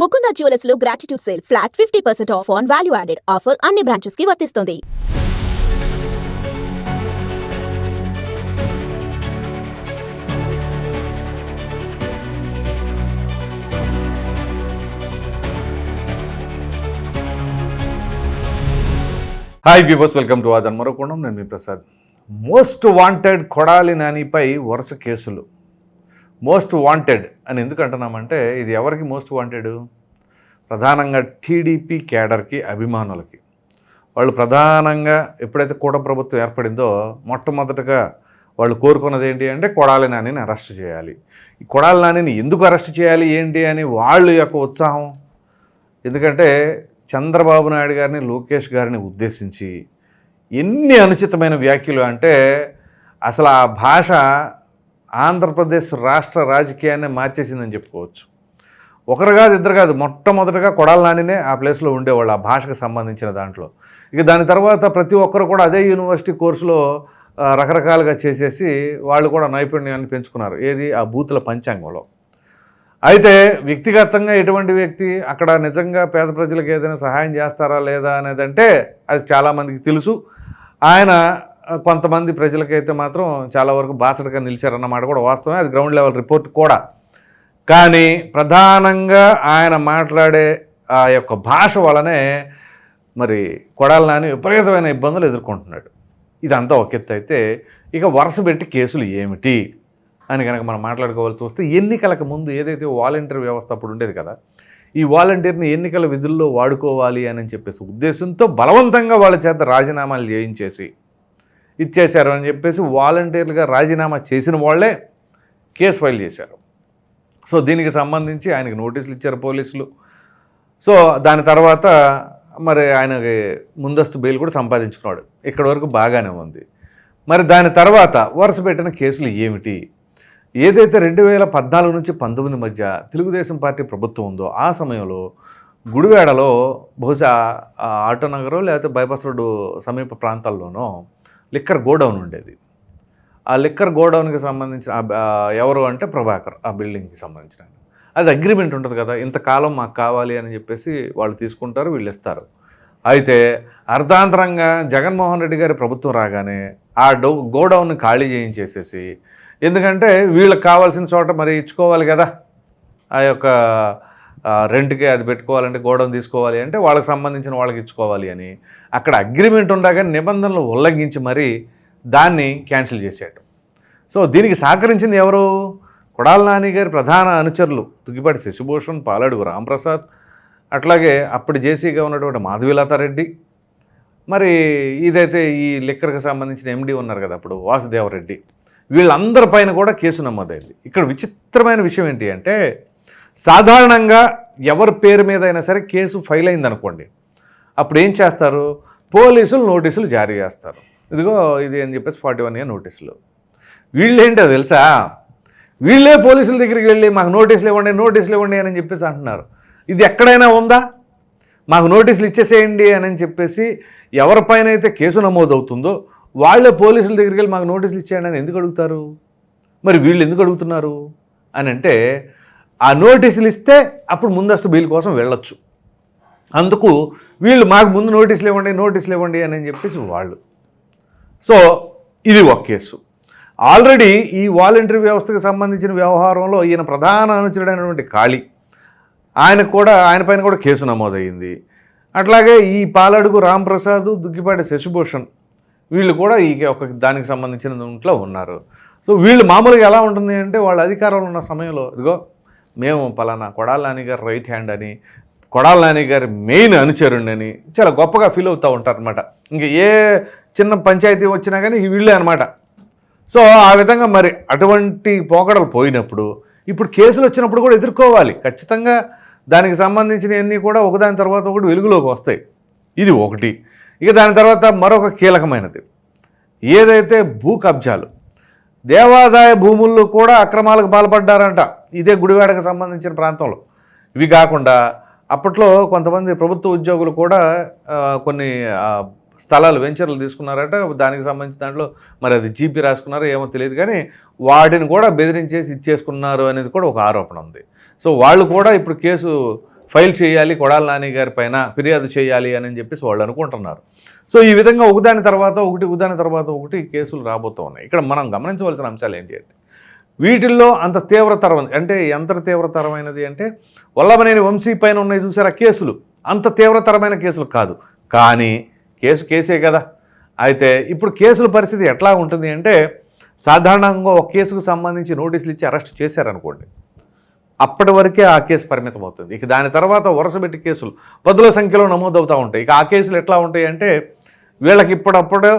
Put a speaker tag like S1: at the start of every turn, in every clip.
S1: Mukunda జ్యువెలర్స్లో gratitude sale flat fifty percent off on value added offer అన్ని బ్రాంచెస్కి వర్తిస్తుంది.
S2: Hi viewers welcome to Aadhan మరో కోణం నేను మీ ప్రసాద్. మోస్ట్ వాంటెడ్ కొడాలి నానిపై వరుస కేసులు. మోస్ట్ వాంటెడ్ అని ఎందుకు అంటున్నామంటే ఇది ఎవరికి మోస్ట్ వాంటెడ్? ప్రధానంగా టీడీపీ క్యాడర్కి అభిమానులకి. వాళ్ళు ప్రధానంగా ఎప్పుడైతే కూట ప్రభుత్వం ఏర్పడిందో మొట్టమొదటగా వాళ్ళు కోరుకున్నది ఏంటి అంటే కొడాలి నానిని అరెస్ట్ చేయాలి. ఈ కొడాలి నానిని ఎందుకు అరెస్ట్ చేయాలి ఏంటి అని వాళ్ళు యొక్క ఉత్సాహం. ఎందుకంటే చంద్రబాబు నాయుడు గారిని లోకేష్ గారిని ఉద్దేశించి ఎన్ని అనుచితమైన వ్యాఖ్యలు అంటే అసలు ఆ భాష ఆంధ్రప్రదేశ్ రాష్ట్ర రాజకీయాన్ని మార్చేసిందని చెప్పుకోవచ్చు. ఒకరు కాదు ఇద్దరు కాదు మొట్టమొదటగా కొడాల నానినే ఆ ప్లేస్లో ఉండేవాళ్ళు ఆ భాషకు సంబంధించిన దాంట్లో. ఇక దాని తర్వాత ప్రతి ఒక్కరు కూడా అదే యూనివర్సిటీ కోర్సులో రకరకాలుగా చేసేసి వాళ్ళు కూడా నైపుణ్యాన్ని పెంచుకున్నారు. ఏది? ఆ బూతుల పంచాంగంలో. అయితే వ్యక్తిగతంగా ఎటువంటి వ్యక్తి అక్కడ నిజంగా పేద ప్రజలకు ఏదైనా సహాయం చేస్తారా లేదా అనేది అంటే అది చాలామందికి తెలుసు. ఆయన కొంతమంది ప్రజలకైతే మాత్రం చాలా వరకు బాసటగా నిలిచారన్నమాట కూడా వాస్తవమే. అది గ్రౌండ్ లెవెల్ రిపోర్ట్ కూడా. కానీ ప్రధానంగా ఆయన మాట్లాడే ఆ యొక్క భాష వలనే మరి కొడాల నాని విపరీతమైన ఇబ్బందులు ఎదుర్కొంటున్నాడు. ఇదంతా ఒక అయితే ఇక వరుస పెట్టి కేసులు ఏమిటి అని కనుక మనం మాట్లాడుకోవాల్సి వస్తే ఎన్నికలకు ముందు ఏదైతే వాలంటీర్ వ్యవస్థ అప్పుడు ఉండేది కదా ఈ వాలంటీర్ని ఎన్నికల విధుల్లో వాడుకోవాలి అని చెప్పేసి ఉద్దేశంతో బలవంతంగా వాళ్ళ చేత రాజీనామాలు చేయించేసి ఇచ్చేశారు అని చెప్పేసి వాలంటీర్లుగా రాజీనామా చేసిన వాళ్ళే కేసు ఫైల్ చేశారు. సో దీనికి సంబంధించి ఆయనకి నోటీసులు ఇచ్చారు పోలీసులు. సో దాని తర్వాత మరి ఆయనకి ముందస్తు బెయిల్ కూడా సంపాదించుకున్నాడు. ఇక్కడి వరకు బాగానే ఉంది. మరి దాని తర్వాత వరుస పెట్టిన కేసులు ఏమిటి? ఏదైతే రెండు వేల పద్నాలుగు నుంచి పంతొమ్మిది మధ్య తెలుగుదేశం పార్టీ ప్రభుత్వం ఉందో ఆ సమయంలో గుడివాడలో బహుశా ఆ ఆటోనగరం లేకపోతే బైపాస్ రోడ్డు సమీప ప్రాంతాల్లోనో లిక్కర్ గోడౌన్ ఉండేది. ఆ లిక్కర్ గోడౌన్కి సంబంధించిన ఎవరు అంటే ప్రభాకర్ ఆ బిల్డింగ్కి సంబంధించిన అది అగ్రిమెంట్ ఉంటుంది కదా ఇంతకాలం మాకు కావాలి అని చెప్పేసి వాళ్ళు తీసుకుంటారు వీళ్ళు ఇస్తారు. అయితే అర్ధాంతరంగా జగన్మోహన్ రెడ్డి గారి ప్రభుత్వం రాగానే ఆ డో గోడౌన్ని ఖాళీ చేయించేసేసి ఎందుకంటే వీళ్ళకి కావాల్సిన చోట మరి ఇచ్చుకోవాలి కదా ఆ యొక్క రెంట్కి అది పెట్టుకోవాలంటే గోడౌన్ తీసుకోవాలి అంటే వాళ్ళకి సంబంధించిన వాళ్ళకి ఇచ్చుకోవాలి అని అక్కడ అగ్రిమెంట్ ఉండగా నిబంధనలు ఉల్లంఘించి మరి దాన్ని క్యాన్సిల్ చేశాడు సో దీనికి సహకరించింది ఎవరు? కొడాల నాని గారి ప్రధాన అనుచరులు తుగిపాటి శశిభూషణ్ పాలడుగు రాంప్రసాద్ అట్లాగే అప్పుడు జేసీగా ఉన్నటువంటి మాధవీలతారెడ్డి మరి ఇదైతే ఈ లిక్కర్కి సంబంధించిన ఎండీ ఉన్నారు కదా అప్పుడు వాసుదేవరెడ్డి. వీళ్ళందరి పైన కూడా కేసు నమోదైంది. ఇక్కడ విచిత్రమైన విషయం ఏంటి అంటే సాధారణంగా ఎవరి పేరు మీద అయినా సరే కేసు ఫైల్ అయింది అనుకోండి అప్పుడు ఏం చేస్తారు? పోలీసులు నోటీసులు జారీ చేస్తారు. ఇదిగో ఇది అని చెప్పేసి ఫార్టీ వన్ ఇయర్ నోటీసులు. వీళ్ళేంటో తెలుసా? వీళ్ళే పోలీసుల దగ్గరికి వెళ్ళి మాకు నోటీసులు ఇవ్వండి నోటీసులు ఇవ్వండి అని చెప్పేసి అంటున్నారు. ఇది ఎక్కడైనా ఉందా? మాకు నోటీసులు ఇచ్చేసేయండి అని చెప్పేసి ఎవరిపైన అయితే కేసు నమోదవుతుందో వాళ్ళే పోలీసుల దగ్గరికి వెళ్ళి మాకు నోటీసులు ఇచ్చేయండి అని ఎందుకు అడుగుతారు? మరి వీళ్ళు ఎందుకు అడుగుతున్నారు? అని అంటే ఆ నోటీసులు ఇస్తే అప్పుడు ముందస్తు బెయిల్ కోసం వెళ్ళొచ్చు. అందుకు వీళ్ళు మాకు ముందు నోటీసులు ఇవ్వండి నోటీసులు ఇవ్వండి అని చెప్పేసి వాళ్ళు. సో ఇది ఒక కేసు. ఆల్రెడీ ఈ వాలంటరీ వ్యవస్థకు సంబంధించిన వ్యవహారంలో ఈయన ప్రధాన అనుచరుడైనటువంటి ఖాళీ. ఆయనకు కూడా ఆయన పైన కూడా కేసు నమోదయ్యింది. అట్లాగే ఈ పాలడుగు రాంప్రసాద్ దుగ్గిపాటి శశిభూషణ్ వీళ్ళు కూడా ఈ ఒక దానికి సంబంధించిన దాంట్లో ఉన్నారు. సో వీళ్ళు మామూలుగా ఎలా ఉంటుంది అంటే వాళ్ళ అధికారంలో ఉన్న సమయంలో ఇదిగో మేము పలానా కొడాల నాని రైట్ హ్యాండ్ అని కొడాల నాని గారి మెయిన్ అనుచరుండని చాలా గొప్పగా ఫీల్ అవుతూ ఉంటారు అనమాట ఇంకా ఏ చిన్న పంచాయతీ వచ్చినా కానీ వీళ్ళే అనమాట సో ఆ విధంగా మరి అటువంటి పోకడలు పోయినప్పుడు ఇప్పుడు కేసులు వచ్చినప్పుడు కూడా ఎదుర్కోవాలి. ఖచ్చితంగా దానికి సంబంధించినవన్నీ కూడా ఒకదాని తర్వాత ఒకటి వెలుగులోకి వస్తాయి. ఇది ఒకటి. ఇక దాని తర్వాత మరొక కీలకమైనది. ఏదైతే భూ కబ్జాలు దేవాదాయ భూముల్లో కూడా అక్రమాలకు పాల్పడ్డారంట. ఇదే గుడివాడకు సంబంధించిన ప్రాంతంలో. ఇవి కాకుండా అప్పట్లో కొంతమంది ప్రభుత్వ ఉద్యోగులు కూడా కొన్ని స్థలాలు వెంచర్లు తీసుకున్నారట. దానికి సంబంధించిన దాంట్లో మరి అది జీపీ రాసుకున్నారో ఏమో తెలియదు కానీ వాటిని కూడా బెదిరించేసి ఇచ్చేసుకున్నారు అనేది కూడా ఒక ఆరోపణ ఉంది. సో వాళ్ళు కూడా ఇప్పుడు కేసు ఫైల్ చేయాలి కొడాల నాని గారి పైన ఫిర్యాదు చేయాలి అని చెప్పేసి వాళ్ళు అనుకుంటున్నారు. సో ఈ విధంగా ఒకదాని తర్వాత ఒకటి ఒకదాని తర్వాత ఒకటి కేసులు రాబోతూ ఉన్నాయి. ఇక్కడ మనం గమనించవలసిన అంశాలు ఏంటి అంటే వీటిల్లో అంత తీవ్రతరం అంటే ఎంత తీవ్రతరమైనది అంటే వల్లభనేని వంశీ పైన ఉన్నాయి చూసారా కేసులు? అంత తీవ్రతరమైన కేసులు కాదు. కానీ కేసు కేసే కదా. అయితే ఇప్పుడు కేసుల పరిస్థితి ఎట్లా ఉంటుంది అంటే సాధారణంగా ఒక కేసుకు సంబంధించి నోటీసులు ఇచ్చి అరెస్ట్ చేశారనుకోండి. అప్పటి వరకే ఆ కేసు పరిమితం అవుతుంది ఇక దాని తర్వాత వరుసపెట్టి కేసులు పదుల సంఖ్యలో నమోదవుతూ ఉంటాయి. ఇక ఆ కేసులు ఎట్లా ఉంటాయి అంటే వీళ్ళకి ఇప్పుడప్పుడు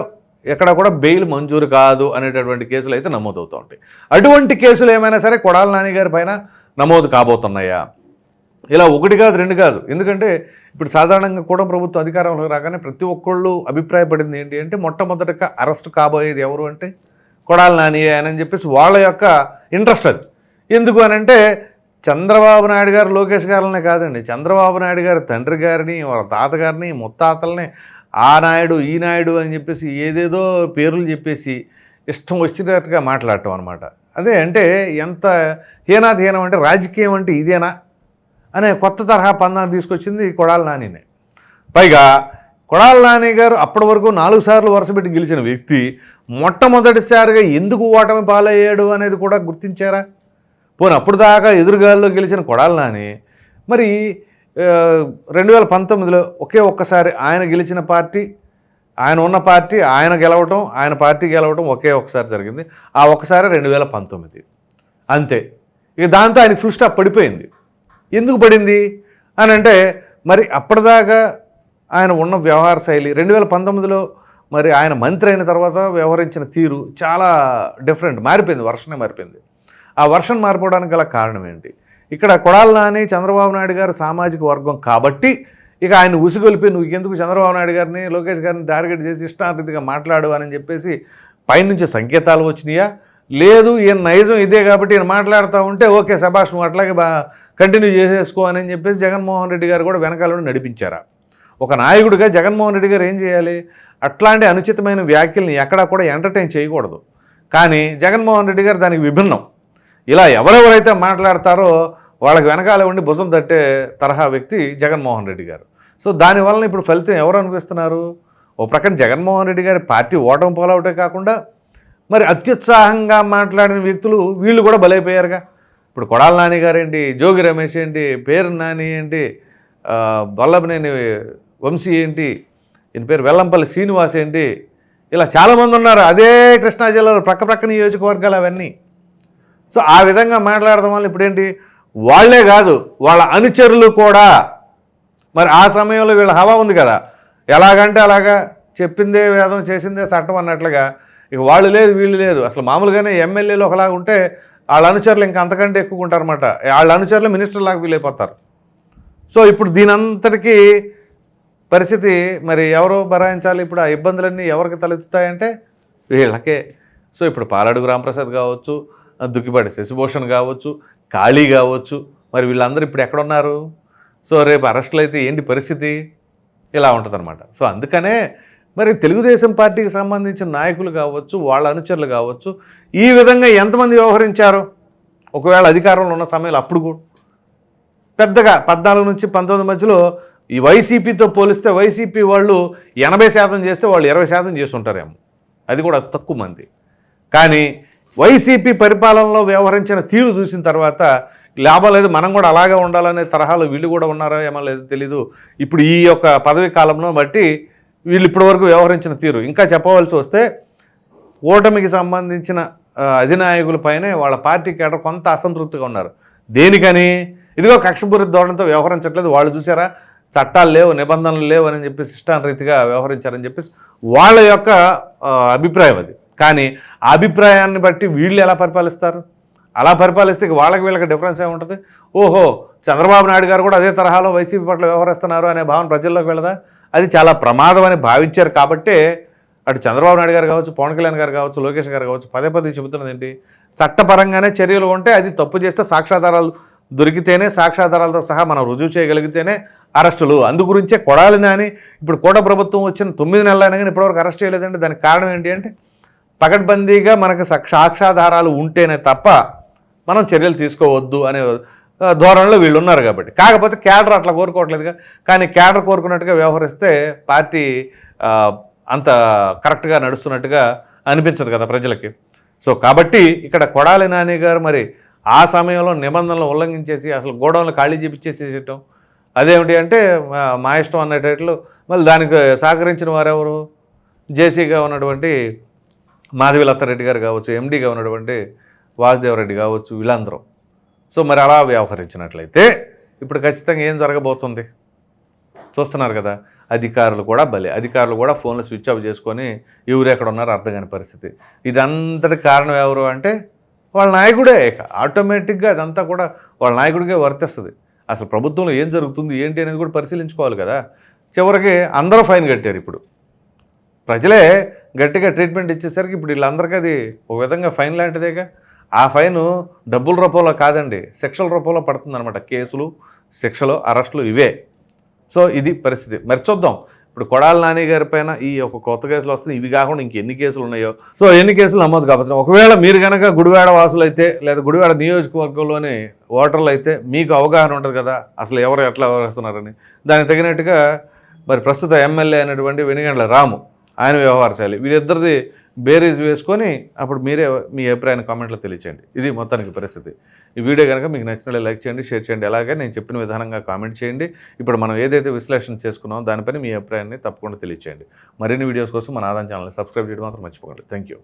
S2: ఎక్కడ కూడా బెయిల్ మంజూరు కాదు అనేటటువంటి కేసులు అయితే నమోదవుతూ ఉంటాయి. అటువంటి కేసులు ఏమైనా సరే కొడాల నాని గారి పైన నమోదు కాబోతున్నాయా? ఇలా ఒకటి కాదు రెండు కాదు. ఎందుకంటే ఇప్పుడు సాధారణంగా కూడా ప్రభుత్వం అధికారంలోకి రాగానే ప్రతి ఒక్కళ్ళు అభిప్రాయపడింది ఏంటి అంటే మొట్టమొదటగా అరెస్ట్ కాబోయేది ఎవరు అంటే కొడాల నాని అని చెప్పేసి వాళ్ళ యొక్క ఇంట్రెస్ట్ అది. ఎందుకు అని అంటే చంద్రబాబు నాయుడు గారు లోకేష్ గారులనే కాదండి. చంద్రబాబు నాయుడు గారి తండ్రి గారిని వాళ్ళ తాతగారిని ముత్తాతల్ని ఆ నాయుడు ఈ నాయుడు అని చెప్పేసి ఏదేదో పేర్లు చెప్పేసి ఇష్టం వచ్చినట్టుగా మాట్లాడటం అనమాట అదే అంటే ఎంత హీనాధీనం అంటే రాజకీయం అంటే ఇదేనా? అనే కొత్త తరహా పందాన్ని తీసుకొచ్చింది కొడాల నానినే. పైగా కొడాల నాని గారు అప్పటి వరకు నాలుగు సార్లు వరుసపెట్టి గెలిచిన వ్యక్తి మొట్టమొదటిసారిగా ఎందుకు ఓటమి పాలయ్యాడు అనేది కూడా గుర్తించారా? పోనీ అప్పుడు దాకా ఎదురుగాల్లో గెలిచిన కొడాల నాని మరి రెండు వేల పంతొమ్మిదిలో ఒకే ఒక్కసారి ఆయన గెలిచిన పార్టీ ఆయన ఉన్న పార్టీ ఆయన గెలవటం ఆయన పార్టీ గెలవటం ఒకే ఒక్కసారి జరిగింది. ఆ ఒక్కసారి రెండు వేల పంతొమ్మిది. అంతే. ఇక దాంతో ఆయన ఫుల్ స్టాప్ పడిపోయింది. ఎందుకు పడింది? అని అంటే మరి అప్పటిదాకా ఆయన ఉన్న వ్యవహార శైలి రెండు వేల పంతొమ్మిదిలో మరి ఆయన మంత్రి అయిన తర్వాత వ్యవహరించిన తీరు చాలా డిఫరెంట్ మారిపోయింది వర్షనే మారిపోయింది. ఆ వర్షన్ మారిపోవడానికి గల కారణం ఏంటి? ఇక్కడ కొడాల నాని చంద్రబాబు నాయుడు గారు సామాజిక వర్గం కాబట్టి ఇక ఆయన ఉసిగొలిపి నువ్వు ఎందుకు చంద్రబాబు నాయుడు గారిని లోకేష్ గారిని టార్గెట్ చేసి ఇష్టారీతిగా మాట్లాడు అని చెప్పేసి పైనుంచి సంకేతాలు వచ్చినాయా? లేదు ఈయన నైజం ఇదే కాబట్టి ఈయన మాట్లాడుతూ ఉంటే ఓకే సభాష్ నువ్వు అట్లాగే బా కంటిన్యూ చేసేసుకో అని చెప్పేసి జగన్మోహన్ రెడ్డి గారు కూడా వెనకాల నడిపించారా? ఒక నాయకుడిగా జగన్మోహన్ రెడ్డి గారు ఏం చేయాలి? అట్లాంటి అనుచితమైన వ్యాఖ్యల్ని ఎక్కడా కూడా ఎంటర్టైన్ చేయకూడదు. కానీ జగన్మోహన్ రెడ్డి గారు దానికి విభిన్నం. ఇలా ఎవరెవరైతే మాట్లాడతారో వాళ్ళకి వెనకాల ఉండి భుజం తట్టే తరహా వ్యక్తి జగన్మోహన్ రెడ్డి గారు. సో దానివల్ల ఇప్పుడు ఫలితం ఎవరు అనిపిస్తున్నారు ఓ ప్రక్కన జగన్మోహన్ రెడ్డి గారి పార్టీ ఓటమి పోలవటే కాకుండా మరి అత్యుత్సాహంగా మాట్లాడిన వ్యక్తులు వీళ్ళు కూడా బలైపోయారుగా. ఇప్పుడు కొడాల నాని గారేంటి జోగి రమేష్ ఏంటి పేరు నాని ఏంటి వల్లభనేని వంశీ ఏంటి ఈయన పేరు వెల్లంపల్లి శ్రీనివాస్ ఏంటి ఇలా చాలామంది ఉన్నారు. అదే కృష్ణా జిల్లాలో ప్రక్క ప్రక్క నియోజకవర్గాలు అవన్నీ. సో ఆ విధంగా మాట్లాడడం వల్ల ఇప్పుడేంటి? వాళ్ళే కాదు వాళ్ళ అనుచరులు కూడా. మరి ఆ సమయంలో వీళ్ళ హవా ఉంది కదా? ఎలాగంటే అలాగా చెప్పిందే వేదం చేసిందే చట్టం అన్నట్లుగా. ఇక వాళ్ళు లేదు వీళ్ళు లేదు. అసలు మామూలుగానే ఎమ్మెల్యేలు ఒకలాగా ఉంటే వాళ్ళ అనుచరులు ఇంకా అంతకంటే ఎక్కువ ఉంటారన్నమాట. వాళ్ళ అనుచరులు మినిస్టర్ లాగా వీలైపోతారు సో ఇప్పుడు దీనంతటికీ పరిస్థితి మరి ఎవరు భరాయించాలి? ఇప్పుడు ఆ ఇబ్బందులన్నీ ఎవరికి తలెత్తుతాయంటే వీళ్ళకే. సో ఇప్పుడు పాలాడు రామప్రసాద్ కావచ్చు దుక్కిపాటి శశిభూషణ్ కావచ్చు ఖాళీ కావచ్చు మరి వీళ్ళందరూ ఇప్పుడు ఎక్కడున్నారు? సో రేపు అరెస్టులు అయితే ఏంటి పరిస్థితి? ఇలా ఉంటుందన్నమాట. సో అందుకనే మరి తెలుగుదేశం పార్టీకి సంబంధించిన నాయకులు కావచ్చు వాళ్ళ అనుచరులు కావచ్చు ఈ విధంగా ఎంతమంది వ్యవహరించారు? ఒకవేళ అధికారంలో ఉన్న సమయంలో అప్పుడు కూడా. పెద్దగా పద్నాలుగు నుంచి పంతొమ్మిది మధ్యలో ఈ వైసీపీతో పోలిస్తే వైసీపీ వాళ్ళు ఎనభై శాతం చేస్తే వాళ్ళు ఇరవై శాతం చేస్తుంటారేమో అది కూడా తక్కువ మంది. కానీ వైసీపీ పరిపాలనలో వ్యవహరించిన తీరు చూసిన తర్వాత లాభం లేదు మనం కూడా అలాగే ఉండాలనే తరహాలో వీళ్ళు కూడా ఉన్నారో ఏమో లేదు తెలీదు. ఇప్పుడు ఈ యొక్క పదవి కాలంలో బట్టి వీళ్ళు ఇప్పటివరకు వ్యవహరించిన తీరు. ఇంకా చెప్పవలసి వస్తే ఓటమికి సంబంధించిన అధినాయకులపైనే వాళ్ళ పార్టీ కేటర్ కొంత అసంతృప్తిగా ఉన్నారు. దేనికని? ఇదిగో కక్షపూరిత ధోరణితో వ్యవహరించట్లేదు. వాళ్ళు చూసారా? చట్టాలు లేవు నిబంధనలు లేవు అని చెప్పేసి ఇష్టానరీతిగా వ్యవహరించారని చెప్పేసి వాళ్ళ యొక్క అభిప్రాయం అది. కానీ అభిప్రాయాన్ని బట్టి వీళ్ళు ఎలా పరిపాలిస్తారు? అలా పరిపాలిస్తే వాళ్ళకి వీళ్ళకి డిఫరెన్స్ ఏముంటుంది? ఓహో చంద్రబాబు నాయుడు గారు కూడా అదే తరహాలో వైసీపీ పట్ల వ్యవహరిస్తున్నారు అనే భావన ప్రజల్లోకి వెళ్ళదా అది చాలా ప్రమాదం అని భావించారు కాబట్టే అటు చంద్రబాబు నాయుడు గారు కావచ్చు పవన్ కళ్యాణ్ గారు కావచ్చు లోకేష్ గారు కావచ్చు పదే పదే చెబుతున్నది ఏంటి? చట్టపరంగానే చర్యలు ఉంటే అది తప్పు చేస్తే సాక్ష్యాధారాలు దొరికితేనే సాక్ష్యాధారాలతో సహా మనం రుజువు చేయగలిగితేనే అరెస్టులు. అందు గురించే కొడాలి నాని. ఇప్పుడు కోట ప్రభుత్వం వచ్చిన తొమ్మిది నెలలైనా కానీ ఇప్పటివరకు అరెస్ట్ చేయలేదంటే దానికి కారణం ఏంటి అంటే పకడ్బందీగా మనకు సాక్ష్యాధారాలు ఉంటేనే తప్ప మనం చర్యలు తీసుకోవద్దు అనే ధోరణిలో వీళ్ళు ఉన్నారు కాబట్టి. కాకపోతే క్యాడర్ అట్లా కోరుకోవట్లేదుగా. కానీ క్యాడర్ కోరుకున్నట్టుగా వ్యవహరిస్తే పార్టీ అంత కరెక్ట్గా నడుస్తున్నట్టుగా అనిపించదు కదా ప్రజలకి. సో కాబట్టి ఇక్కడ కొడాలి నాని గారు మరి ఆ సమయంలో నిబంధనలు ఉల్లంఘించేసి అసలు గోడౌన్లు ఖాళీ చేపించేసేయటం అదేమిటి అంటే మా- మా ఇష్టం అన్నట్లు మళ్ళీ దానికి సహకరించిన వారెవరు? జేసీగా ఉన్నటువంటి మాధవి లత్తారెడ్డి గారు కావచ్చు ఎండీగా ఉన్నటువంటి వాసుదేవరెడ్డి కావచ్చు వీళ్ళందరూ. సో మరి అలా వ్యవహరించినట్లయితే ఇప్పుడు ఖచ్చితంగా ఏం జరగబోతుంది? చూస్తున్నారు కదా అధికారులు కూడా బలి అధికారులు కూడా ఫోన్లు స్విచ్ ఆఫ్ చేసుకొని ఎవరు ఎక్కడ ఉన్నారో అర్థం కాని పరిస్థితి. ఇదంతటి కారణం ఎవరు అంటే వాళ్ళ నాయకుడే ఇక ఆటోమేటిక్గా అదంతా కూడా వాళ్ళ నాయకుడికే వర్తిస్తుంది. అసలు ప్రభుత్వంలో ఏం జరుగుతుంది ఏంటి అనేది కూడా పరిశీలించుకోవాలి కదా. చివరికి అందరూ ఫైన్ కట్టారు ఇప్పుడు. ప్రజలే గట్టిగా ట్రీట్మెంట్ ఇచ్చేసరికి ఇప్పుడు వీళ్ళందరికీ అది ఒక విధంగా ఫైన్ లాంటిదేగా? ఆ ఫైన్ డబ్బుల రూపంలో కాదండి శిక్షల రూపంలో పడుతుందన్నమాట. కేసులు శిక్షలు అరెస్టులు ఇవే. సో ఇది పరిస్థితి. మరి చూద్దాం. ఇప్పుడు కొడాల నాని గారి పైన ఈ ఒక కొత్త కేసులు వస్తే ఇవి కాకుండా ఇంకెన్ని కేసులు ఉన్నాయో. సో ఎన్ని కేసులు నమోదు కాబట్టి ఒకవేళ మీరు కనుక గుడివాడ వాసులు అయితే లేదా గుడివాడ నియోజకవర్గంలోని ఓటర్లు అయితే మీకు అవగాహన ఉంటుంది కదా. అసలు ఎవరు ఎట్లా వ్యవహరిస్తున్నారని. దానికి తగినట్టుగా మరి ప్రస్తుత ఎమ్మెల్యే అయినటువంటి వెనుగండ్ల రాము. ఆయన వ్యవహార శైలి. వీరిద్దరిది బేరీజ్ వేసుకొని అప్పుడు మీరే మీ అభిప్రాయాన్ని కామెంట్లో తెలియచేయండి. ఇది మొత్తానికి పరిస్థితి. ఈ వీడియో కనుక మీకు నచ్చినట్లే లైక్ చేయండి షేర్ చేయండి. అలాగే నేను చెప్పిన విధానంగా కామెంట్ చేయండి. ఇప్పుడు మనం ఏదైతే విశ్లేషణ చేసుకున్నామో దానిపైన మీ అభిప్రాయాన్ని తప్పకుండా తెలియచేయండి. మరిన్ని వీడియోస్ కోసం మన ఆదాయం ఛానల్ని సబ్స్క్రైబ్ చేయడం మాత్రం మర్చిపోకండి. Thank you